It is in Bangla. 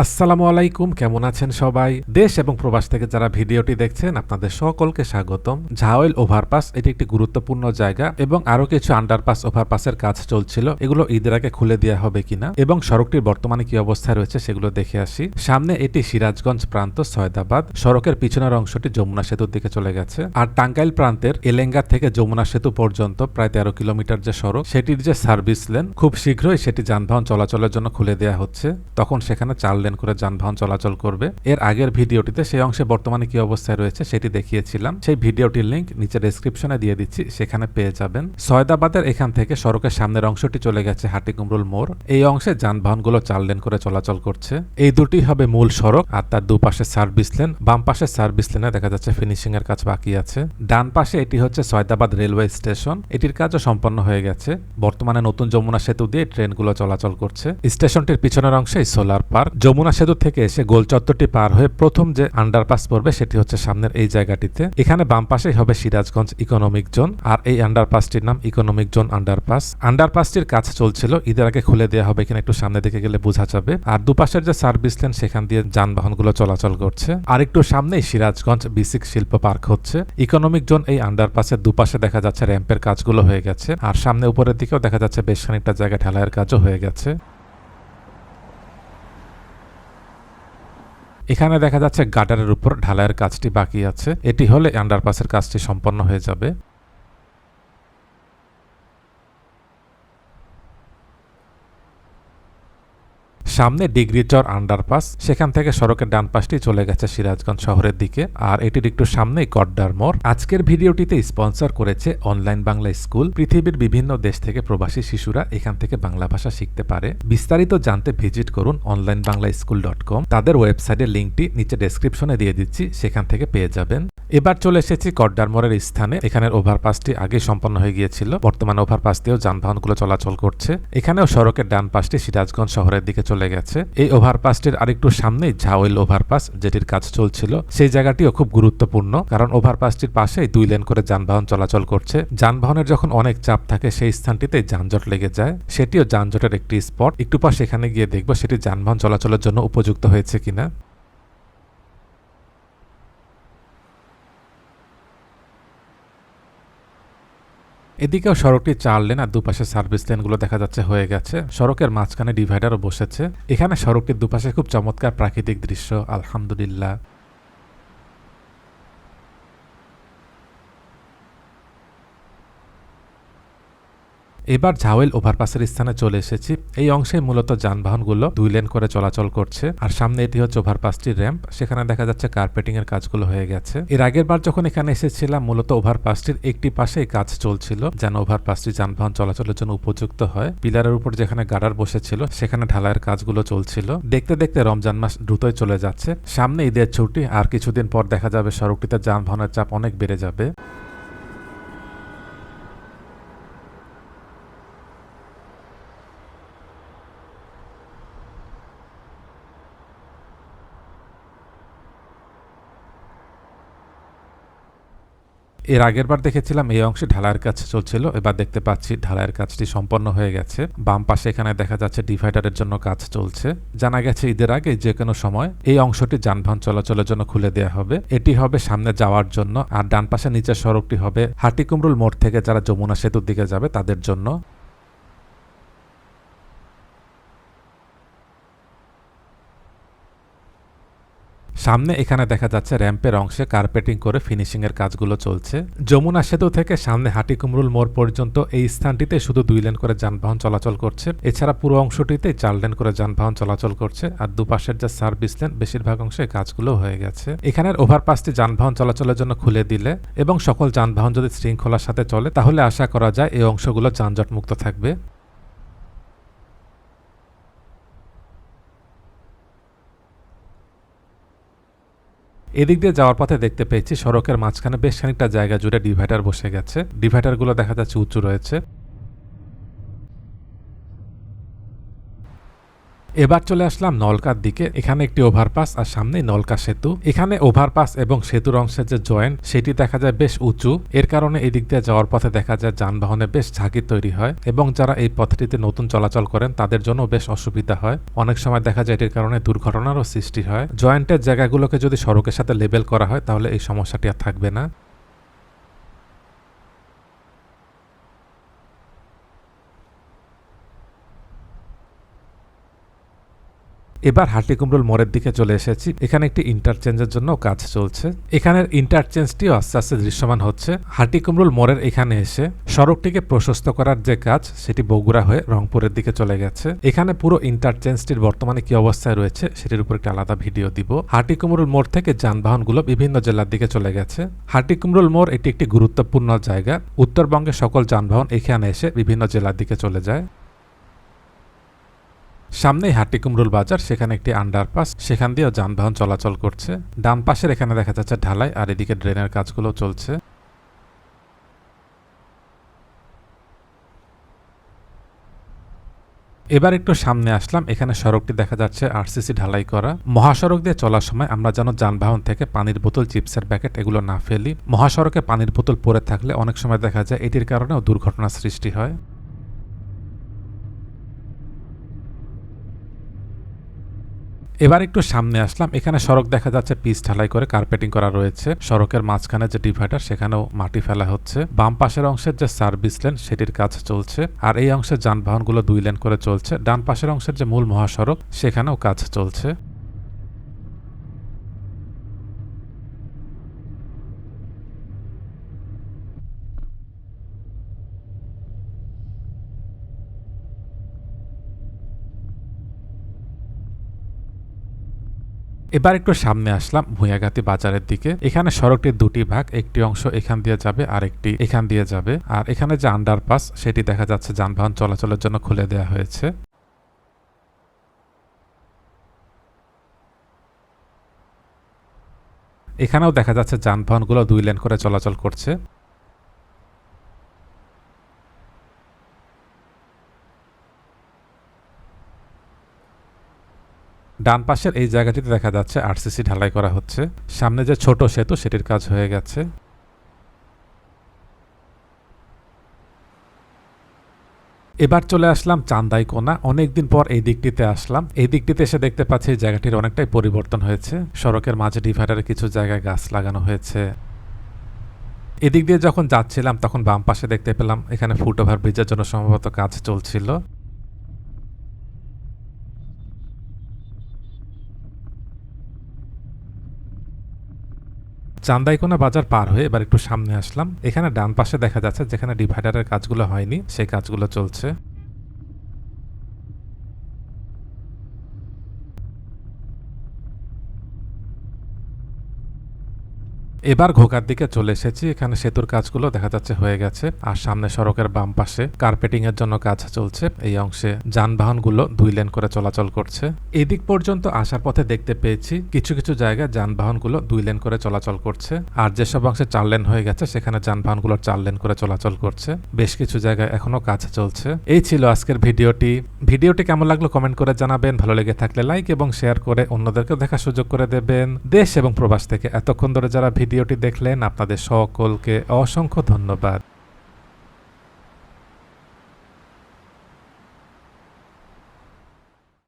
আসসালামু আলাইকুম, কেমন আছেন সবাই? দেশ এবং প্রবাস থেকে যারা ভিডিওটি দেখছেন, আপনাদের সকলকে স্বাগতম। ঝাওয়েল ওভারপাস, এটি একটি গুরুত্বপূর্ণ জায়গা এবং আরও কিছু আন্ডারপাস ওভারপাসের কাজ চলছিল। এগুলো ঈদের আগে খুলে দেওয়া হবে কিনা এবং সড়কটির বর্তমানে কি অবস্থায় রয়েছে সেগুলো দেখে আসি। সামনে এটি সিরাজগঞ্জ প্রান্ত, সয়দাবাদ। সড়কের পিছনের অংশটি যমুনা সেতুর দিকে চলে গেছে। আর টাঙ্গাইল প্রান্তের এলেঙ্গা থেকে যমুনা সেতু পর্যন্ত প্রায় তেরো কিলোমিটার যে সড়ক, সেটির যে সার্ভিস লেন, খুব শীঘ্রই সেটি যানবাহন চলাচলের জন্য খুলে দেওয়া হচ্ছে। তখন সেখানে চার লেন করে যানবাহন চলাচল করবে। এর আগের ভিডিওটিতে সেই অংশে বর্তমানে কি অবস্থায় রয়েছে সেটি দেখিয়েছিলাম। সেই ভিডিওটির লিংক নিচে ডেসক্রিপশনে দিয়ে দিচ্ছি, সেখানে পেয়ে যাবেন। সয়দাবাদের এখান থেকে সড়কের সামনের অংশটি চলে গেছে হাটিকুমরুল মোড়। এই অংশে যানবাহনগুলো চার লেন করে চলাচল করছে। এই দুটি হবে মূল সড়ক আর তার দুপাশে সার্ভিস লেন বাম পাশে সার্ভিস লেনে দেখা যাচ্ছে ফিনিশিং এর কাজ বাকি আছে। ডান পাশে এটি হচ্ছে সয়দাবাদ রেলওয়ে স্টেশন এটির কাজও সম্পন্ন হয়ে গেছে। বর্তমানে নতুন যমুনা সেতু দিয়ে ট্রেনগুলো চলাচল করছে। স্টেশনটির পিছনের অংশে সোলার পার্ক যমুনা সেতু থেকে এসে গোল চত্বরটি পার হয়ে প্রথম যে আন্ডারপাস পড়বে সেটি হচ্ছে সামনের এই জায়গাটিতে। এখানে বাম পাশেই হবে সিরাজগঞ্জ ইকোনমিক জোন, আর এই আন্ডারপাসটির নাম ইকোনমিক জোন আন্ডারপাস। আন্ডারপাসটির কাজ চলছিল, ঈদের আগে খুলে দেওয়া হবে কিনা একটু সামনে দিকে গেলে বোঝা যাবে। আর দুপাশের যে সার্ভিস লেন, সেখান দিয়ে যানবাহনগুলো চলাচল করছে। আর একটু সামনেই সিরাজগঞ্জ বিসিক শিল্প পার্ক হচ্ছে। ইকোনমিক জোন এই আন্ডারপাসের দুপাশে দেখা যাচ্ছে র্যাম্পের কাজগুলো হয়ে গেছে। আর সামনে উপরের দিকেও দেখা যাচ্ছে বেশ খানিকটা জায়গায় ঢালাইয়ের কাজও হয়ে গেছে। এখানে দেখা যাচ্ছে গাটারের উপর ঢালাইয়ের কাজটি বাকি আছে। এটি হলে আন্ডারপাসের কাজটি সম্পন্ন হয়ে যাবে। সামনে ডিগ্রিচর আন্ডারপাস, সেখান থেকে সড়কের ডান পাশটি চলে গেছে সিরাজগঞ্জ শহরের দিকে, আর এটির একটু সামনেই কড্ডার মোড়। আজকের ভিডিওটিতে স্পন্সর করেছে অনলাইন বাংলা স্কুল, পৃথিবীর বিভিন্ন দেশ থেকে প্রবাসী শিশুরা এখান থেকে বাংলা ভাষা শিখতে পারে। বিস্তারিত জানতে ভিজিট করুন online Bangla school dot com. তাদের ওয়েবসাইটের লিঙ্কটি নিচে ডেসক্রিপশনে দিয়ে দিচ্ছি, সেখান থেকে পেয়ে যাবেন। এবার চলে এসেছি কড্ডার মোড়ের স্থানে। এখানের ওভারপাসটি আগে সম্পন্ন হয়ে গিয়েছিল। বর্তমানে ওভারপাস দিয়েও যানবাহনগুলো চলাচল করছে। এখানেও সড়কের ডান পাশটি সিরাজগঞ্জ শহরের দিকে চলে গেছে। এই ওভারপাসটির আরেকটু সামনেই ঝাওয়েল ওভারপাস, যেটির কাজ চলছিল। সেই জায়গাটিও খুব গুরুত্বপূর্ণ, কারণ ওভারপাসটির পাশেই দুই লেন করে যানবাহন চলাচল করছে। যানবাহনের যখন অনেক চাপ থাকে, সেই স্থানটিতে যানজট লেগে যায়। সেটিও যানজটের একটি স্পট। একটু পর সেখানে গিয়ে দেখব সেটি যানবাহন চলাচলের জন্য উপযুক্ত হয়েছে কিনা। এদিকেও সড়কটি চার লেন আর দুপাশে সার্ভিস লেনগুলো দেখা যাচ্ছে হয়ে গেছে। সড়কের মাঝখানে ডিভাইডারও বসেছে। এখানে সড়কটির দুপাশে খুব চমৎকার প্রাকৃতিক দৃশ্য, আলহামদুলিল্লাহ। এবার ঝাওয়েল ওভারপাসের স্থানে চলে এসেছি। এই অংশে মূলত যানবাহনগুলো দুই লেন করে চলাচল করছে। আর সামনে এটি হচ্ছে ওভারপাসটির র্যাম্প, সেখানে দেখা যাচ্ছে কার্পেটিং এর কাজগুলো হয়ে গেছে। এর আগের বার যখন এখানে এসেছিলাম, মূলত ওভারপাসটির একটি পাশেই কাজ চলছিল, যেন ওভারপাসটি যানবাহন চলাচলের জন্য উপযুক্ত হয়। পিলারের উপর যেখানে গাড়ার বসেছিল, সেখানে ঢালাইয়ের কাজগুলো চলছিল। দেখতে দেখতে রমজান মাস দ্রুতই চলে যাচ্ছে। সামনে ঈদের ছুটি, আর কিছুদিন পর দেখা যাবে সড়কটিতে যানবাহনের চাপ অনেক বেড়ে যাবে। এর আগের বার দেখেছিলাম এই অংশে ঢালাইয়ের কাজ চলছিল, এবার দেখতে পাচ্ছি ঢালাইয়ের কাজটি সম্পন্ন হয়ে গেছে। বাম পাশে এখানে দেখা যাচ্ছে ডিভাইডারের জন্য কাজ চলছে। জানা গেছে ঈদের আগে যে কোনো সময় এই অংশটি যানবাহন চলাচলের জন্য খুলে দেওয়া হবে। এটি হবে সামনে যাওয়ার জন্য, আর ডান পাশে নিচের সড়কটি হবে হাটিকুমরুল মোড় থেকে যারা যমুনা সেতুর দিকে যাবে তাদের জন্য। সামনে এখানে দেখা যাচ্ছে র্যাম্পের অংশে কার্পেটিং করে ফিনিশিং এর কাজগুলো চলছে। যমুনা সেতু থেকে সামনে হাটিকুমরুল মোড় পর্যন্ত এই স্থানটিতে শুধু দুই লেন করে যানবাহন চলাচল করছে। এছাড়া পুরো অংশটিতে চার লেন করে যানবাহন চলাচল করছে আর দুপাশের যা সার্ভিস লেন, বেশিরভাগ অংশে কাজগুলো হয়ে গেছে। এখানের ওভারপাসটি যানবাহন চলাচলের জন্য খুলে দিলে এবং সকল যানবাহন যদি শৃঙ্খলার সাথে চলে, তাহলে আশা করা যায় এই অংশগুলো যানজট মুক্ত থাকবে। এদিক দিয়ে যাওয়ার পথে দেখতে পেয়েছি সড়কের মাঝখানে বেশ খানিকটা জায়গা জুড়ে ডিভাইডার বসে গেছে। ডিভাইডারগুলো দেখা যাচ্ছে উঁচু রয়েছে। এবার চলে আসলাম নলকার দিকে। এখানে একটি ওভারপাস আর সামনেই নলকা সেতু। এখানে ওভারপাস এবং সেতুর অংশের যে জয়েন্ট সেটি দেখা যায় বেশ উঁচু। এর কারণে এই দিক দিয়ে যাওয়ার পথে দেখা যায় যানবাহনে বেশ ঝাঁকি তৈরি হয় এবং যারা এই পথটিতে নতুন চলাচল করেন, তাদের জন্য বেশ অসুবিধা হয়। অনেক সময় দেখা যায় এটির কারণে দুর্ঘটনারও সৃষ্টি হয়। জয়েন্টের জায়গাগুলোকে যদি সড়কের সাথে লেবেল করা হয়, তাহলে এই সমস্যাটি আর থাকবে না। এবার হাটিকুমরুল মোড়ের দিকে চলে এসেছি। এখানে একটি ইন্টারচেঞ্জের জন্য কাজ চলছে। এখানের ইন্টারচেঞ্জটিও আস্তে আস্তে দৃশ্যমান হচ্ছে। হাটিকুমরুল মোড়ের এখানে এসে সড়কটিকে প্রশস্ত করার যে কাজ, সেটি বগুড়া হয়ে রংপুরের দিকে চলে গেছে। এখানে পুরো ইন্টারচেঞ্জটির বর্তমানে কি অবস্থায় রয়েছে, সেটির উপর একটি আলাদা ভিডিও দিব। হাটিকুমরুল মোড় থেকে যানবাহনগুলো বিভিন্ন জেলার দিকে চলে গেছে। হাটিকুমরুল মোড় এটি একটি গুরুত্বপূর্ণ জায়গা। উত্তরবঙ্গের সকল যানবাহন এখানে এসে বিভিন্ন জেলার দিকে চলে যায়। সামনেই হাটিকুমরুল বাজার, সেখানে একটি আন্ডারপাস সেখান দিয়েও যানবাহন চলাচল করছে। ডান পাশের এখানে দেখা যাচ্ছে ঢালাই, আর এদিকে ড্রেনের কাজগুলো চলছে। এবার একটু সামনে আসলাম, এখানে সড়কটি দেখা যাচ্ছে আরসিসি ঢালাই করা। মহাসড়ক দিয়ে চলার সময় আমরা যেন যানবাহন থেকে পানির বোতল, চিপসের প্যাকেট এগুলো না ফেলি। মহাসড়কে পানির বোতল পড়ে থাকলে অনেক সময় দেখা যায় এটির কারণেও দুর্ঘটনার সৃষ্টি হয়। এবার একটু সামনে আসলাম। এখানে সড়ক দেখা যাচ্ছে, পিচ ঢালাই করে কার্পেটিং করা রয়েছে। সড়কের মাঝখানে যে ডিভাইডার, সেখানেও মাটি ফেলা হচ্ছে। বাম পাশের অংশের যে সার্ভিস লেন, সেটির কাজ চলছে। আর এই অংশের যানবাহনগুলো দুই লেন করে চলছে। ডান পাশের অংশের যে মূল মহাসড়ক, সেখানেও কাজ চলছে। এবার একটু সামনে আসলাম ভুঁয়াগাতি বাজারের দিকে। এখানে সড়কটির দুটি ভাগ, একটি অংশ এখান দিয়ে যাবে আর একটি এখান দিয়ে যাবে। আর এখানে যে আন্ডারপাস সেটি দেখা যাচ্ছে যানবাহন চলাচলের জন্য খুলে দেওয়া হয়েছে। এখানেও দেখা যাচ্ছে যানবাহনগুলো দুই লেন করে চলাচল করছে। ডান পাশের এই জায়গাটিতে দেখা যাচ্ছে আরসিসি ঢালাই করা হচ্ছে। সামনে যে ছোট সেতু, সেটির কাজ হয়ে গেছে। এবার চলে আসলাম চান্দাই কোনা। অনেকদিন পর এই দিকটিতে আসলাম। এই দিকটিতে এসে দেখতে পাচ্ছি জায়গাটির অনেকটাই পরিবর্তন হয়েছে। সড়কের মাঝে ডিভাইডারে কিছু জায়গায় গাছ লাগানো হয়েছে। এদিক দিয়ে যখন যাচ্ছিলাম, তখন বাম পাশে দেখতে পেলাম এখানে ফুটওভার ব্রিজের জন্য সম্ভবত কাজ চলছিল। চান্দাইকোনা বাজার পার হয়ে এবার একটু সামনে আসলাম। এখানে ডান পাশে দেখা যাচ্ছে যেখানে ডিভাইডারের কাজগুলো হয়নি, সেই কাজগুলো চলছে। এবার ঘোকার দিকে চলে এসেছি। এখানে সেতুর কাজগুলো দেখা যাচ্ছে হয়ে গেছে। আর সামনে সড়কের বাম পাশে কার্পেটিং এর জন্য কাজ চলছে। এই অংশে যানবাহনগুলো দুই লেন করে চলাচল করছে। এদিক পর্যন্ত আসার পথে দেখতে পেয়েছি কিছু কিছু জায়গায় যানবাহনগুলো দুই লেন করে চলাচল করছে। আর যেসব অংশে চার লেন হয়ে গেছে, সেখানে যানবাহনগুলো চার লেন করে চলাচল করছে। বেশ কিছু জায়গায় এখনও কাজ চলছে। এই ছিল আজকের ভিডিওটি। ভিডিওটি কেমন লাগল কমেন্ট করে জানাবেন। ভালো লেগে থাকলে লাইক এবং শেয়ার করে অন্যদেরকে দেখার সুযোগ করে দেবেন। দেশ এবং প্রবাস থেকে এতক্ষণ ধরে যারা ভিডিওটি দেখলেন আপনাদের সকলকে অসংখ্য ধন্যবাদ।